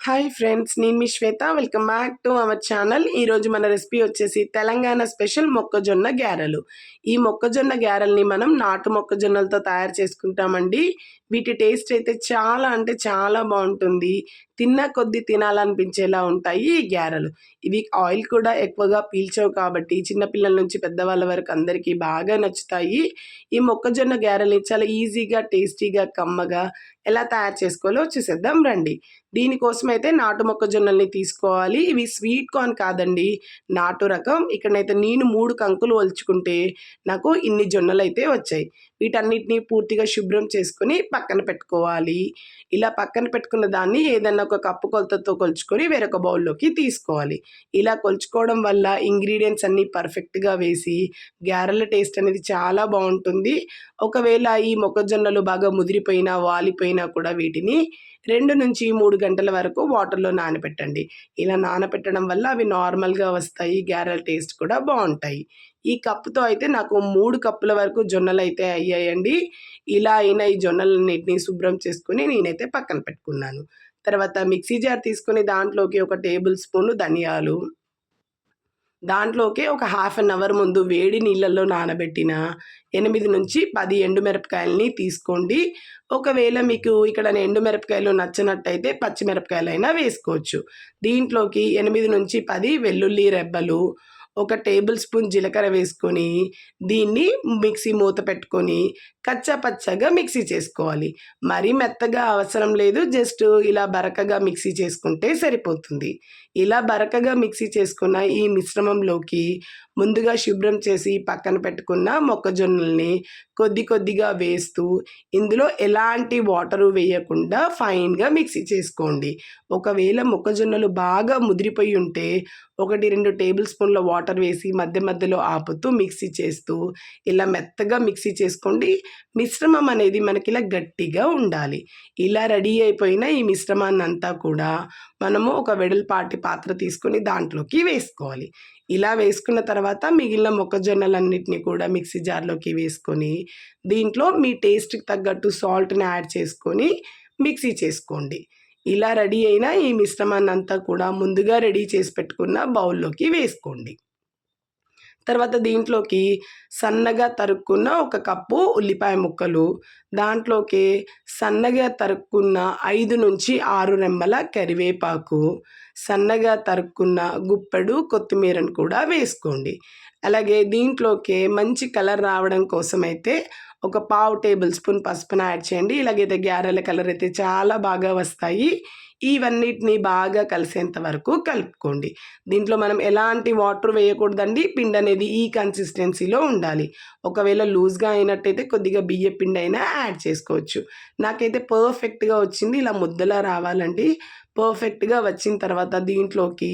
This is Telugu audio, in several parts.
హాయ్ ఫ్రెండ్స్ నేను మీ Shweta. Welcome back to our channel ఈరోజు మన రెసిపీ వచ్చేసి తెలంగాణ స్పెషల్ మొక్కజొన్న గ్యారెలు ఈ మొక్కజొన్న గ్యారెల్ని మనం నాటు మొక్కజొన్నలతో తయారు చేసుకుంటామండి. వీటి టేస్ట్ అయితే చాలా అంటే చాలా బాగుంటుంది. తిన్న కొద్దీ తినాలనిపించేలా ఉంటాయి ఈ గ్యారెలు. ఇవి ఆయిల్ కూడా ఎక్కువగా పీల్చవు కాబట్టి చిన్నపిల్లల నుంచి పెద్దవాళ్ళ వరకు అందరికీ బాగా నచ్చుతాయి. ఈ మొక్కజొన్న గ్యారెల్ని చాలా ఈజీగా టేస్టీగా కమ్మగా ఎలా తయారు చేసుకోవాలో చూసేద్దాం రండి. దీనికోసం అయితే నాటు మొక్కజొన్నల్ని తీసుకోవాలి. ఇవి స్వీట్ కార్న్ కాదండి నాటు రకం. ఇక్కడనైతే నేను మూడు కంకులు ఒలుచుకుంటే నాకు ఇన్ని జొన్నలు అయితే వచ్చాయి. వీటన్నిటిని పూర్తిగా శుభ్రం చేసుకొని పక్కన పెట్టుకోవాలి. ఇలా పక్కన పెట్టుకున్న దాన్ని ఏదన్నా ఒక కప్పు కొలతతో కొలుచుకొని వేరొక బౌల్లోకి తీసుకోవాలి. ఇలా కొలుచుకోవడం వల్ల ఇంగ్రీడియంట్స్ అన్నీ పర్ఫెక్ట్గా వేసి గ్యారెల టేస్ట్ అనేది చాలా బాగుంటుంది. ఒకవేళ ఈ మొక్కజొన్నలు బాగా ముదిరిపోయినా వాలిపోయినా కూడా వీటిని రెండు నుంచి మూడు గంటల వరకు వాటర్లో నానబెట్టండి. ఇలా నానబెట్టడం వల్ల అవి నార్మల్గా వస్తాయి గ్యారెల టేస్ట్ కూడా బాగుంటాయి. ఈ కప్పుతో అయితే నాకు మూడు కప్పుల వరకు జొన్నలు అయితే అయ్యాయండి. ఇలా అయినా ఈ జొన్నలన్నింటినీ శుభ్రం చేసుకుని నేనైతే పక్కన పెట్టుకున్నాను. తర్వాత మిక్సీ జార్ తీసుకొని దాంట్లోకి ఒక టేబుల్ స్పూన్ ధనియాలు. దాంట్లోకి ఒక హాఫ్ అన్ అవర్ ముందు వేడి నీళ్ళల్లో నానబెట్టిన ఎనిమిది నుంచి పది ఎండుమిరపకాయలని తీసుకోండి. ఒకవేళ మీకు ఇక్కడ ఎండుమిరపకాయలు నచ్చినట్టయితే పచ్చిమిరపకాయలైనా వేసుకోవచ్చు. దీంట్లోకి ఎనిమిది నుంచి పది వెల్లుల్లి రెబ్బలు ఒక టేబుల్ స్పూన్ జీలకర్ర వేసుకొని దీన్ని మిక్సీ మూత పెట్టుకొని కచ్చా పచ్చగా మిక్సీ చేసుకోవాలి. మరీ మెత్తగా అవసరం లేదు జస్ట్ ఇలా బరకగా మిక్సీ చేసుకుంటే సరిపోతుంది. ఇలా బరకగా మిక్సీ చేసుకున్న ఈ మిశ్రమంలోకి ముందుగా శుభ్రం చేసి పక్కన పెట్టుకున్న మొక్కజొన్నల్ని కొద్ది కొద్దిగా వేస్తూ ఇందులో ఎలాంటి వాటరు వేయకుండా ఫైన్గా మిక్సీ చేసుకోండి. ఒకవేళ మొక్కజొన్నలు బాగా ముదిరిపోయి ఉంటే ఒకటి రెండు టేబుల్ స్పూన్ల వాటర్ వేసి మధ్య మధ్యలో ఆపుతూ మిక్సీ చేస్తూ ఇలా మెత్తగా మిక్సీ చేసుకోండి. మిశ్రమం అనేది మనకి ఇలా గట్టిగా ఉండాలి. ఇలా రెడీ అయిపోయిన ఈ మిశ్రమాన్ని అంతా కూడా మనము ఒక వెడల్పాటి పాత్ర తీసుకొని దాంట్లోకి వేసుకోవాలి. ఇలా వేసుకున్న తర్వాత మిగిలిన మొక్కజొన్నలన్నిటిని కూడా మిక్సీ జార్లోకి వేసుకొని దీంట్లో మీ టేస్ట్కి తగ్గట్టు సాల్ట్ని యాడ్ చేసుకొని మిక్సీ చేసుకోండి. ఇలా రెడీ అయిన ఈ మిశ్రమాన్ని అంతా కూడా ముందుగా రెడీ చేసి పెట్టుకున్న బౌల్లోకి వేసుకోండి. తర్వాత దీంట్లోకి సన్నగా తరుక్కున్న ఒక కప్పు ఉల్లిపాయ ముక్కలు దాంట్లోకి సన్నగా తరుక్కున్న ఐదు నుంచి ఆరు రెమ్మల కరివేపాకు సన్నగా తరుక్కున్న గుప్పెడు కొత్తిమీరను కూడా వేసుకోండి. అలాగే దీంట్లోకి మంచి కలర్ రావడం కోసమైతే ఒక పావు టేబుల్ స్పూన్ పసుపును యాడ్ చేయండి. ఇలాగైతే గ్యారెల కలర్ అయితే చాలా బాగా వస్తాయి. ఇవన్నిటిని బాగా కలిసేంత వరకు కలుపుకోండి. దీంట్లో మనం ఎలాంటి వాటర్ వేయకూడదండి. పిండి అనేది ఈ కన్సిస్టెన్సీలో ఉండాలి. ఒకవేళ లూజ్గా అయినట్టయితే కొద్దిగా బియ్య పిండి అయినా యాడ్ చేసుకోవచ్చు. నాకైతే పర్ఫెక్ట్గా వచ్చింది. ఇలా ముద్దలా రావాలండి. పర్ఫెక్ట్గా వచ్చిన తర్వాత దీంట్లోకి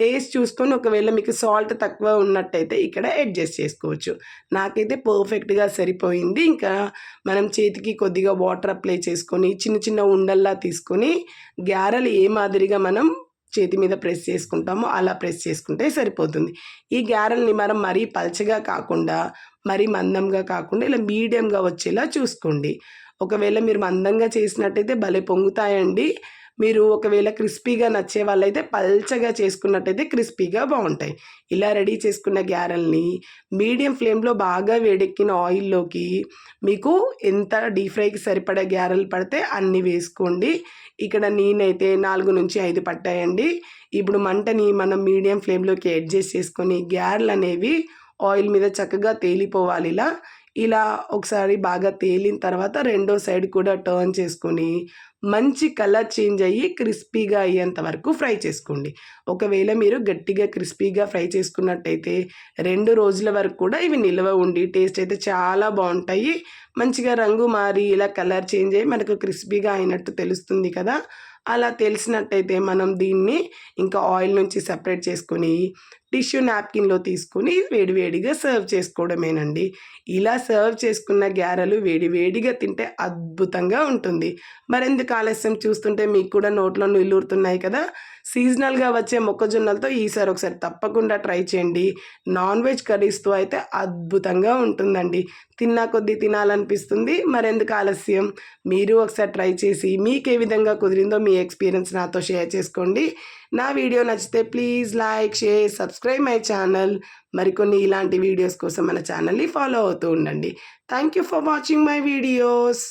టేస్ట్ చూసుకొని ఒకవేళ మీకు సాల్ట్ తక్కువ ఉన్నట్టయితే ఇక్కడ అడ్జస్ట్ చేసుకోవచ్చు. నాకైతే పర్ఫెక్ట్గా సరిపోయింది. ఇంకా మనం చేతికి కొద్దిగా వాటర్ అప్లై చేసుకొని చిన్న చిన్న ఉండల్లా తీసుకొని గ్యారెలు ఏ మాదిరిగా మనం చేతి మీద ప్రెస్ చేసుకుంటామో అలా ప్రెస్ చేసుకుంటే సరిపోతుంది. ఈ గ్యారెల్ని మనం మరీ పల్చగా కాకుండా మరీ మందంగా కాకుండా ఇలా మీడియంగా వచ్చేలా చూసుకోండి. ఒకవేళ మీరు మందంగా చేసినట్టయితే భలే పొంగుతాయండి. మీరు ఒకవేళ క్రిస్పీగా నచ్చే వాళ్ళైతే పల్చగా చేసుకున్నట్టయితే క్రిస్పీగా బాగుంటాయి. ఇలా రెడీ చేసుకున్న గ్యారెల్ని మీడియం ఫ్లేమ్లో బాగా వేడెక్కిన ఆయిల్లోకి మీకు ఎంత డీప్ ఫ్రైకి సరిపడే గ్యారెలు పడితే అన్నీ వేసుకోండి. ఇక్కడ నేనైతే నాలుగు నుంచి ఐదు పట్టాయండి. ఇప్పుడు మంటని మనం మీడియం ఫ్లేమ్లోకి అడ్జస్ట్ చేసుకొని గ్యారెలు అనేవి ఆయిల్ మీద చక్కగా తేలిపోవాలి ఇలా. ఇలా ఒకసారి బాగా తేలిన తర్వాత రెండో సైడ్ కూడా టర్న్ చేసుకొని మంచి కలర్ చేంజ్ అయ్యి క్రిస్పీగా అయ్యేంత వరకు ఫ్రై చేసుకోండి. ఒకవేళ మీరు గట్టిగా క్రిస్పీగా ఫ్రై చేసుకున్నట్టయితే రెండు రోజుల వరకు కూడా ఇవి నిల్వ ఉండి టేస్ట్ అయితే చాలా బాగుంటాయి. మంచిగా రంగు మారి ఇలా కలర్ చేంజ్ అయ్యి మనకు క్రిస్పీగా అయినట్టు తెలుస్తుంది కదా. అలా తెలిసినట్టయితే మనం దీన్ని ఇంకా ఆయిల్ నుంచి సపరేట్ చేసుకొని టిష్యూ నాప్కిన్‌లో తీసుకొని వేడివేడిగా సర్వ్ చేసుకోవడమేనండి. ఇలా సర్వ్ చేసుకున్న గ్యారెలు వేడివేడిగా తింటే అద్భుతంగా ఉంటుంది. మరెందుకు ఆలస్యం చూస్తుంటే మీకు కూడా నోట్లో నీళ్ళూరుతున్నాయి కదా! సీజనల్‌గా వచ్చే మొక్కజొన్నలతో ఈసారి ఒకసారి తప్పకుండా ట్రై చేయండి. నాన్ వెజ్ కర్రీస్‌తో అయితే అద్భుతంగా ఉంటుందండి. తిన్నా కొద్దీ తినాలనిపిస్తుంది. మరెందుకు ఆలస్యం? మీరు ఒకసారి ట్రై చేసి మీకు ఏ విధంగా కుదిరిందో మీ ఎక్స్‌పీరియన్స్ నాతో షేర్ చేసుకోండి. నా వీడియో నచ్చితే please like, share, subscribe my channel. మరికొన్ని ఇలాంటి వీడియోస్ కోసం మన ఛానల్‌ని ఫాలో అవుతూ ఉండండి. Thank you for watching my videos.